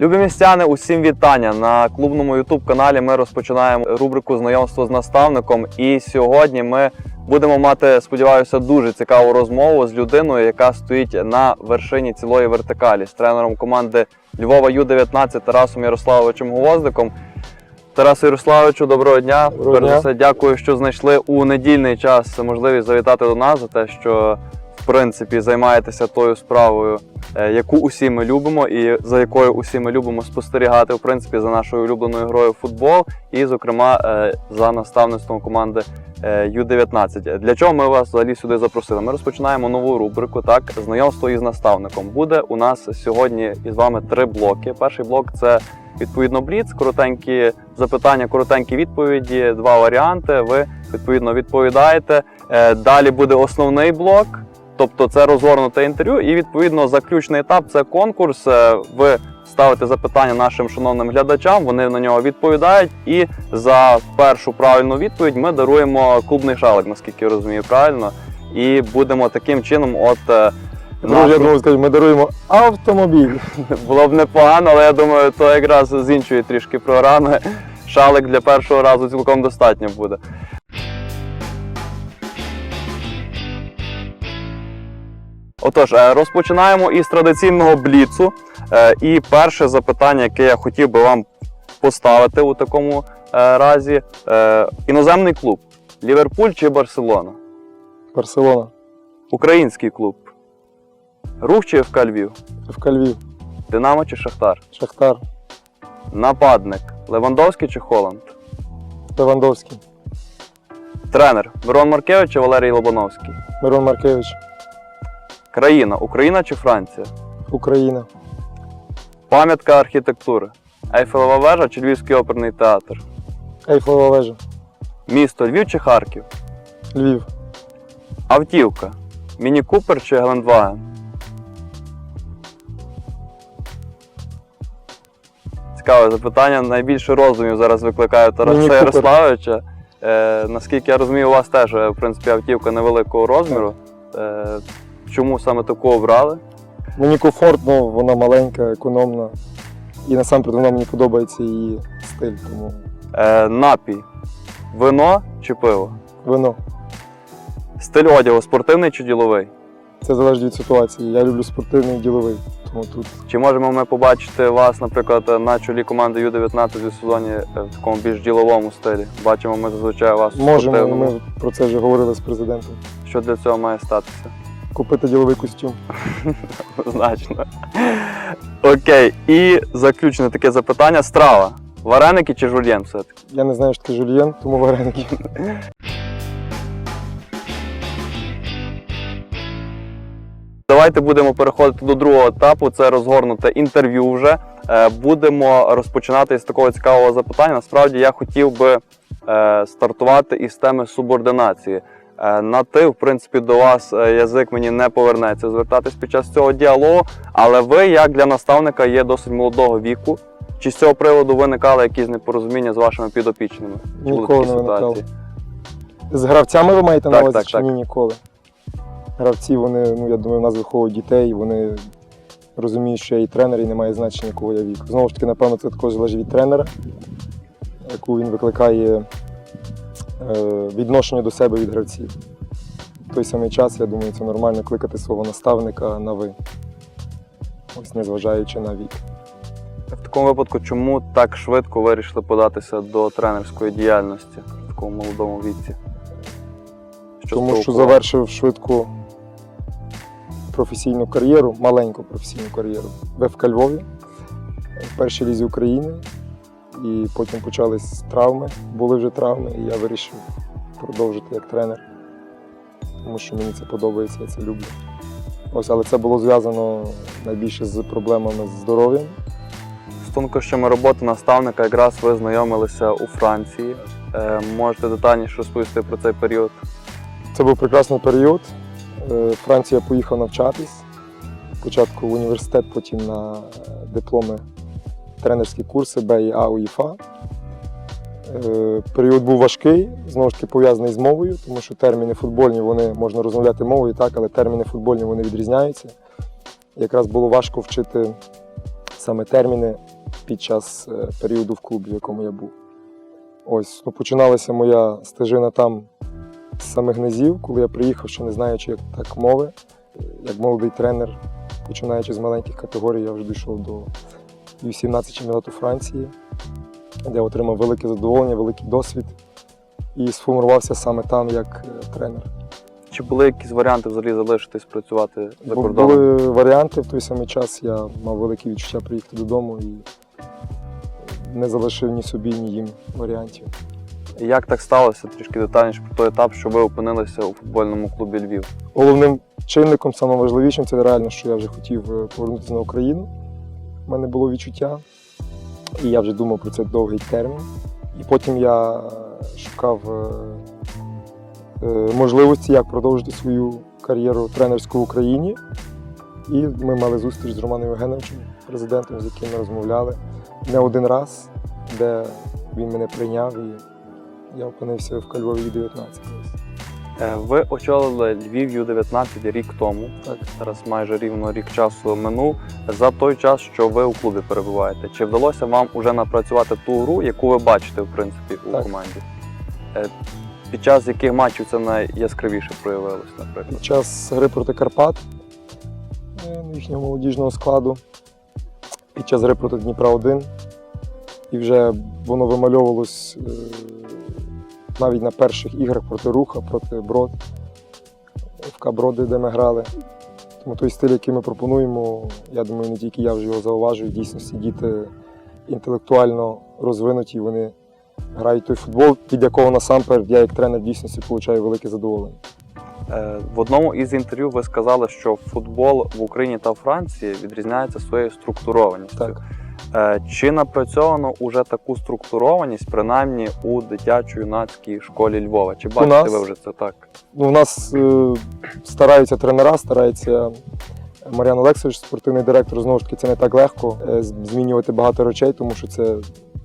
Любі містяни, усім вітання на клубному youtube каналі. Ми розпочинаємо рубрику знайомство з наставником. І сьогодні ми будемо мати, сподіваюся, дуже цікаву розмову з людиною, яка стоїть на вершині цілої вертикалі з тренером команди Львова Ю-19 Тарасом Ярославовичем Гвоздиком. Тарасу Ярославовичу, доброго дня. Доброго дня. дякую, що знайшли у недільний час можливість завітати до нас за те, що принципі займаєтеся тою справою, е, яку усі ми любимо, і за якою усі ми любимо спостерігати в принципі за нашою улюбленою грою в футбол, і, зокрема, е, за наставництвом команди е, Ю-19. Для чого ми вас взагалі сюди запросили? Ми розпочинаємо нову рубрику, так, знайомство із наставником. Буде у нас сьогодні із вами три блоки. Перший блок це відповідно бліц, коротенькі запитання, коротенькі відповіді, два варіанти. Ви відповідно відповідаєте. Далі буде основний блок. Тобто це розгорнуте інтерв'ю, і відповідно заключний етап це конкурс. Е, Ви ставите запитання нашим шановним глядачам, вони на нього відповідають. І за першу правильну відповідь ми даруємо клубний шалик, наскільки я розумію, правильно. І будемо таким чином, от е, Друзі, я знову скажу, ми даруємо автомобіль. було б непогано, але я думаю, то якраз з іншої трішки програми. Шалик для першого разу цілком достатньо буде. Отож, е, розпочинаємо із традиційного бліцу. Е, І перше запитання, яке я хотів би вам поставити у такому е, разі: іноземний клуб Ліверпуль чи Барселона? Барселона, Український клуб. Рух чи ФК Львів? ФК Львів, Динамо чи Шахтар? Шахтар, Нападник Левандовський чи Холланд? Левандовський, Тренер Мирон Маркевич чи Валерій Лобановський? Мирон Маркевич, Країна Україна чи Франція? Україна, Пам'ятка архітектури. Ейфелева вежа чи Львівський оперний театр? Ейфелева вежа, Місто Львів чи Харків? Львів, Автівка. Міні Купер чи Гелендваген? Цікаве запитання. Найбільше роздумів зараз викликає Тараса Міні Ярославовича. Е, наскільки я розумію, у вас теж е, в принципі автівка невеликого розміру. Е, чому саме таку обрали? Мені комфортно, вона маленька, економна. І насамперед вона мені подобається її стиль, тому Е, напій. Вино чи пиво? вино. Стиль одягу спортивний чи діловий? Це залежить від ситуації. Я люблю спортивний і діловий. Тому тут Чи можемо ми побачити вас, наприклад, на чолі команди Ю-19 у сезоні е, в такому більш діловому стилі? Бачимо ми зазвичай вас можемо, спортивному. ми про це вже говорили з президентом. Що для цього має статися? Купити діловий костюм. Значно. Окей, і заключне таке запитання: страва. Вареники чи жульєн все-таки? Я не знаю, що таке жульєн, тому вареники. Давайте будемо переходити до другого етапу. Це розгорнуте інтерв'ю вже. Е, Будемо розпочинати з такого цікавого запитання. Насправді я хотів би е, стартувати із теми субординації. Е, На ти, в принципі, до вас е, язик мені не повернеться звертатись під час цього діалогу, але ви, як для наставника, є досить молодого віку. Чи з цього приводу виникали якісь непорозуміння з вашими підопічними? Ніколи не виникало. З гравцями ви маєте на увазі чи ні ніколи? Гравці, вони, ну я думаю, в нас виховують дітей, вони розуміють, що я і тренер, і немає значення, якого я віку. Знову ж таки, напевно, це також залежить від тренера, яку він викликає відношення до себе від гравців. В той самий час, я думаю, це нормально кликати свого наставника на ви. Ось незважаючи на вік. В такому випадку, чому так швидко вирішили податися до тренерської діяльності в такому молодому віці? Що Тому що завершив швидку професійну кар'єру, маленьку професійну кар'єру в ФК Львові, в першій лізі України. І потім почались травми, були вже травми, і я вирішив продовжити як тренер, тому що мені це подобається, я це люблю. Ось, але це було зв'язано найбільше з проблемами з здоров'ям. З тонкощами роботи наставника якраз ви знайомилися у Франції. Е, можете детальніше розповісти про цей період? Це був прекрасний період. Е, Франція поїхав навчатись. Спочатку в університет, потім на е, дипломи тренерські курси Б і А УЄФА. Е, Період був важкий, знову ж таки пов'язаний з мовою, тому що терміни футбольні вони можна розмовляти мовою, так, але терміни футбольні вони відрізняються. Якраз було важко вчити саме терміни під час е, періоду в клубі, в якому я був. Ось ну, починалася моя стежина там з самих низів, коли я приїхав, ще не знаючи як так мови. Як молодий тренер, починаючи з маленьких категорій, я вже дійшов до U17 чемпіонату Франції, де отримав велике задоволення, великий досвід і сформувався саме там як е, тренер. Чи були якісь варіанти взагалі залишитись працювати за кордоном? Були варіанти в той самий час. Я мав велике відчуття приїхати додому і не залишив ні собі, ні їм варіантів. Як так сталося? Трішки детальніше про той етап, що ви опинилися у футбольному клубі Львів. Головним чинником, найважливішим, це реально, що я вже хотів е, повернутися на Україну. У мене було відчуття, і я вже думав про це довгий термін. І потім я шукав е, е, можливості, як продовжити свою кар'єру тренерську в Україні. І ми мали зустріч з Романом Євгеновичем, президентом, з яким ми розмовляли не один раз, де він мене прийняв, і я опинився в Кальвові 19. Е, Ви очолили Львів Ю-19 рік тому. Так. Зараз майже рівно рік часу минув. За той час, що ви у клубі перебуваєте, чи вдалося вам уже напрацювати ту гру, яку ви бачите в принципі у Так. команді? Е, Під час яких матчів це найяскравіше проявилось, наприклад? під час гри проти Карпат е, їхнього молодіжного складу, під час гри проти Дніпра 1. І вже воно вимальовувалось навіть на перших іграх проти Руха, проти Брод, ФК Броди, де ми грали. Тому той стиль, який ми пропонуємо, я думаю, не тільки я вже його зауважую, в дійсності діти інтелектуально розвинуті, вони грають той футбол, від якого насамперед я як тренер в дійсності отримую велике задоволення. Е, В одному із інтерв'ю ви сказали, що футбол в Україні та Франції відрізняється своєю структурованістю. Так. Е, Чи напрацьовано уже таку структурованість, принаймні у дитячо-юнацькій школі Львова? Чи бачите нас- ви вже це так? Ну, у нас е, стараються тренера, старається Мар'ян Олексійович, спортивний директор. Знову ж таки, це не так легко е, змінювати багато речей, тому що це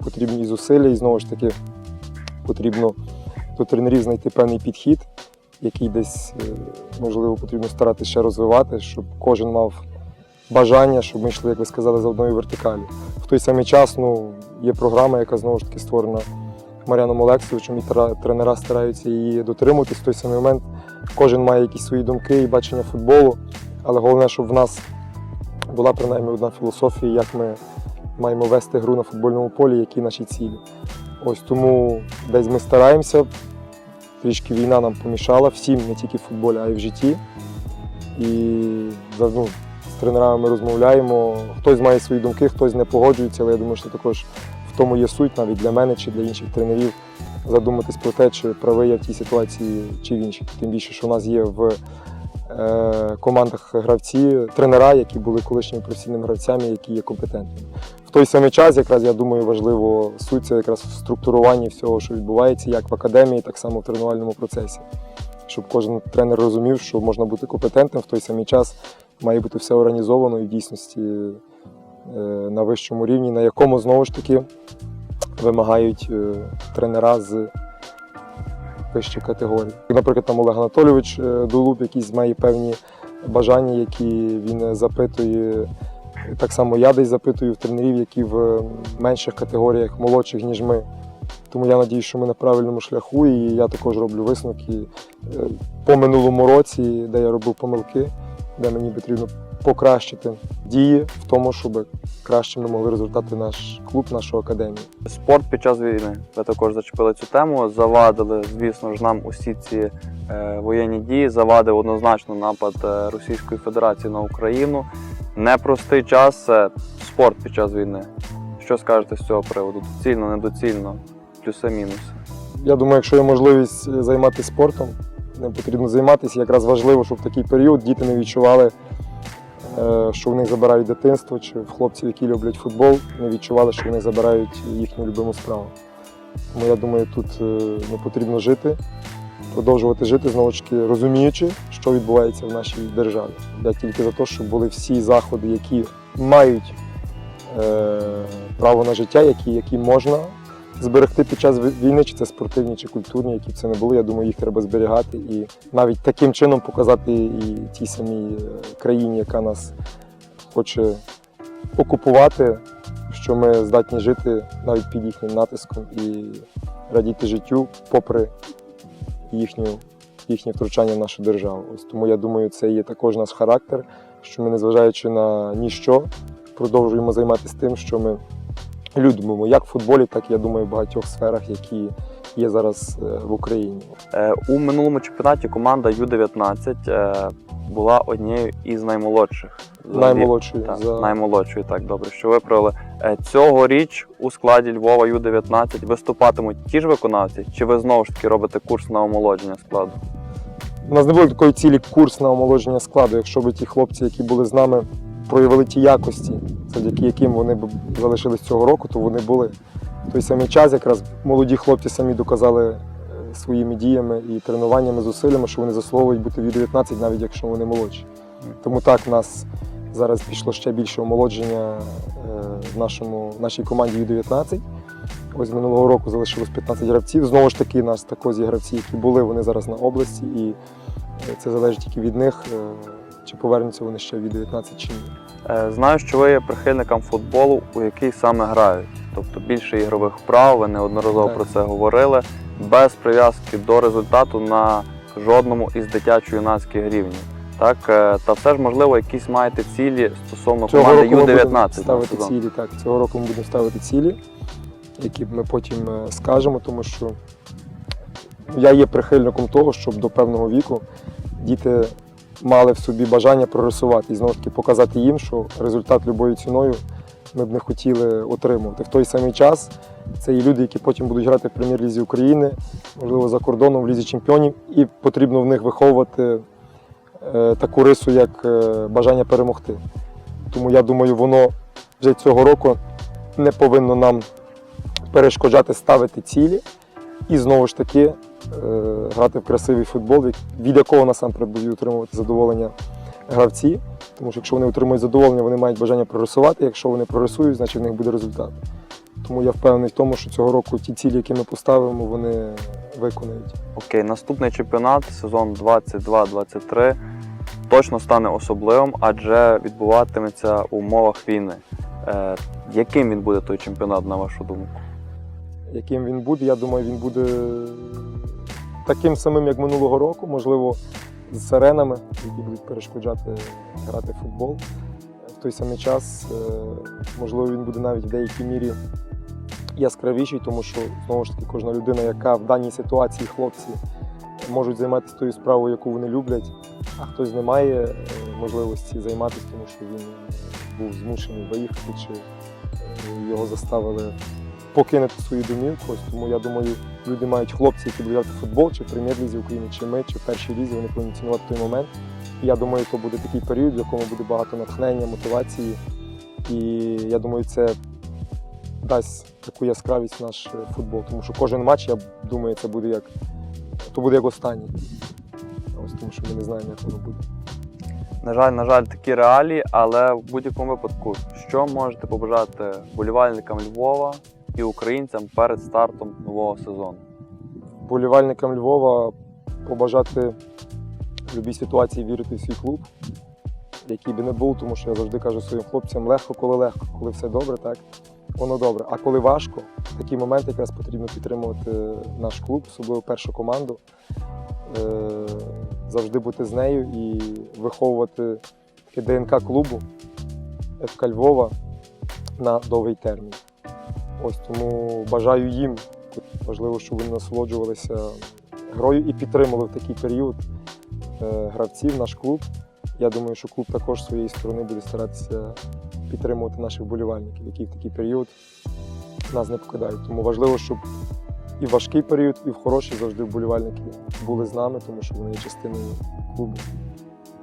потрібні і зусилля, і знову ж таки потрібно до тренерів знайти певний підхід, який десь, е, можливо, потрібно старатися ще розвивати, щоб кожен мав бажання, щоб ми йшли, як ви сказали, за одною вертикалі. В той самий час ну, є програма, яка знову ж таки створена Мар'яном Олексійовичем, і тренера стараються її дотримуватись. В той самий момент кожен має якісь свої думки і бачення футболу, але головне, щоб в нас була принаймні одна філософія, як ми маємо вести гру на футбольному полі, які наші цілі. Ось тому десь ми стараємося. Трішки війна нам помішала всім, не тільки в футболі, а й в житті. І ну, тренерами ми розмовляємо. Хтось має свої думки, хтось не погоджується, але я думаю, що також в тому є суть навіть для мене чи для інших тренерів задуматись про те, чи правий я в тій ситуації, чи в іншій. Тим більше, що у нас є в е, командах гравці, тренера, які були колишніми професійними гравцями, які є компетентними. В той самий час, якраз я думаю, важливо суть це якраз в структуруванні всього, що відбувається, як в академії, так само в тренувальному процесі. Щоб кожен тренер розумів, що можна бути компетентним в той самий час, має бути все організовано і в дійсності е, на вищому рівні, на якому знову ж таки вимагають е, тренера з вищих категорій. Наприклад, там Олег Анатолійович е, Дулуб, якийсь має певні бажання, які він запитує. Так само я десь запитую в тренерів, які в менших категоріях молодших, ніж ми. Тому я надію, що ми на правильному шляху, і я також роблю висновки по минулому році, де я робив помилки, де мені потрібно покращити дії в тому, щоб краще ми могли розвертати наш клуб, нашу академію. Спорт під час війни. Ви також зачепили цю тему. Завадили, звісно ж, нам усі ці е, воєнні дії. Завадив однозначно напад е, Російської Федерації на Україну. Непростий час це спорт під час війни. Що скажете з цього приводу? Доцільно, недоцільно, плюси-мінуси. Я думаю, якщо є можливість е, займатися спортом, ним потрібно займатися. Якраз важливо, щоб в такий період діти не відчували, е, що в них забирають дитинство, чи в хлопців, які люблять футбол, не відчували, що вони забирають їхню любиму справу. Тому я думаю, тут е, не потрібно жити, продовжувати жити, знову ж таки, розуміючи, що відбувається в нашій державі. Я тільки за те, щоб були всі заходи, які мають е, право на життя, які, які можна зберегти під час війни, чи це спортивні, чи культурні, які б це не були. Я думаю, їх треба зберігати і навіть таким чином показати і тій самій е, країні, яка нас хоче окупувати, що ми здатні жити навіть під їхнім натиском і радіти життю попри їхню, їхнє втручання в нашу державу. Ось тому я думаю, це є також наш характер, що ми, незважаючи на ніщо, продовжуємо займатися тим, що ми любимо, як в футболі, так і я думаю, в багатьох сферах, які є зараз е, в Україні. Е, У минулому чемпіонаті команда Ю-19 е, була однією із наймолодших. Наймолодший Так, за наймолодшою, так добре, що виправили. Цьогоріч у складі Львова Ю-19 виступатимуть ті ж виконавці, чи ви знову ж таки робите курс на омолодження складу? У нас не було такої цілі курс на омолодження складу. Якщо б ті хлопці, які були з нами, проявили ті якості, завдяки яким вони б залишились цього року, то вони були. В той самий час якраз молоді хлопці самі доказали е, своїми діями і тренуваннями, зусиллями, що вони заслуговують бути в Ю-19, навіть якщо вони молодші. Тому так, в нас зараз пішло ще більше омолодження е, в, нашому, в нашій команді Ю-19. Ось минулого року залишилось 15 гравців. Знову ж таки, нас також є гравці, які були, вони зараз на області, і е, це залежить тільки від них, чи повернуться вони ще в Ю-19 чи ні. Е, Знаю, що ви є прихильником футболу, у який саме грають. Тобто більше ігрових вправ, ви неодноразово Так. про це говорили, без прив'язки до результату на жодному із дитячо-юнацьких рівнів. Так, е, та все ж можливо, якісь маєте цілі стосовно Цього команди будемо Ю-19 ставити цілі. Так, цього року ми будемо ставити цілі, які ми потім е, скажемо, тому що я є прихильником того, щоб до певного віку діти мали в собі бажання прогресувати і знову таки показати їм, що результат любою ціною ми б не хотіли отримувати. В той самий час це і люди, які потім будуть грати в прем'єр-лізі України, можливо, за кордоном в лізі чемпіонів, і потрібно в них виховувати е, таку рису, як е, бажання перемогти. Тому я думаю, воно вже цього року не повинно нам перешкоджати ставити цілі і знову ж таки грати в красивий футбол, від- якого насамперед будуть отримувати задоволення гравці. Тому що якщо вони отримують задоволення, вони мають бажання прогресувати. Якщо вони прогресують, значить в них буде результат. Тому я впевнений в тому, що цього року ті цілі, які ми поставимо, вони виконають. Окей, наступний чемпіонат, сезон 22-23, точно стане особливим, адже відбуватиметься у умовах війни. Е, яким він буде той чемпіонат, на вашу думку? яким він буде. Я думаю, він буде таким самим, як минулого року, можливо, з сиренами, які будуть перешкоджати грати в футбол. В той самий час, е, можливо, він буде навіть в деякій мірі яскравіший, тому що знову ж таки кожна людина, яка в даній ситуації хлопці можуть займатися тою справою, яку вони люблять, а хтось не має е, можливості займатися, тому що він е, був змушений виїхати чи його заставили покинути свою домівку. Ось тому я думаю, люди мають хлопці, які будуть грати футбол, чи в прем'єр-лізі України, чи ми, чи в першій лізі, вони повинні цінувати той момент. І я думаю, то буде такий період, в якому буде багато натхнення, мотивації. І я думаю, це дасть таку яскравість в наш е, футбол. Тому що кожен матч, я думаю, це буде як то буде як останній. Ось тому що ми не знаємо, як воно буде. На жаль, на жаль, такі реалії, але в будь-якому випадку, що можете побажати вболівальникам Львова і українцям перед стартом нового сезону? Болівальникам Львова побажати в будь-якій ситуації вірити в свій клуб, який би не був, тому що я завжди кажу своїм хлопцям, легко, коли легко, коли все добре, так воно добре. А коли важко, в такий момент якраз потрібно підтримувати наш клуб, особливо першу команду, е, завжди бути з нею і виховувати ДНК клубу ФК Львова на довгий термін. Ось тому бажаю їм Важливо, щоб вони насолоджувалися грою і підтримали в такий період е, гравців, наш клуб. Я думаю, що клуб також своєї сторони буде старатися підтримувати наших вболівальників, які в такий період нас не покидають. Тому важливо, щоб і в важкий період, і в хороший завжди вболівальники були з нами, тому що вони є частиною клубу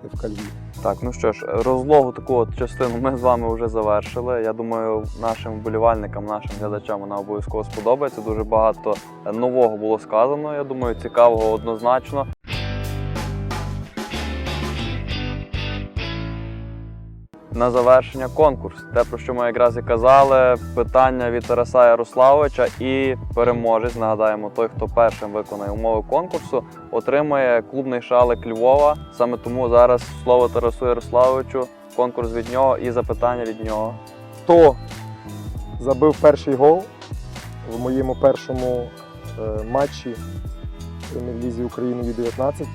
ФК кальві. Так, ну що ж, розлогу таку от частину ми з вами вже завершили. Я думаю, нашим вболівальникам, нашим глядачам вона обов'язково сподобається. Дуже багато нового було сказано. Я думаю, цікавого однозначно. На завершення конкурс. Те, про що ми якраз і казали, питання від Тараса Ярославовича і переможець. Нагадаємо, той, хто першим виконає умови конкурсу, отримає клубний шалик Львова. Саме тому зараз слово Тарасу Ярославовичу, конкурс від нього і запитання від нього. хто забив перший гол в моєму першому е, матчі в Прем'єр-лізі України U19. Е,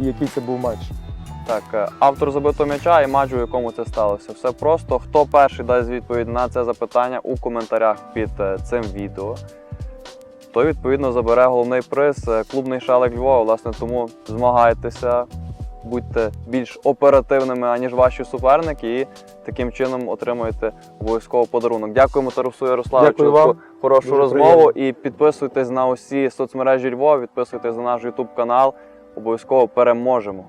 І який це був матч? Так, е, автор забитого м'яча і матч, у якому це сталося. Все просто. Хто перший дасть відповідь на це запитання у коментарях під е, цим відео, той відповідно забере головний приз е, клубний шалик Львова. Власне, тому змагайтеся, будьте більш оперативними, аніж ваші суперники, і таким чином отримуєте обов'язково подарунок. Дякуємо Тарасу Ярославовичу Дякую вам. хорошу Дуже розмову. приємно. І підписуйтесь на усі соцмережі Львова, підписуйтесь на наш YouTube канал. Обов'язково переможемо.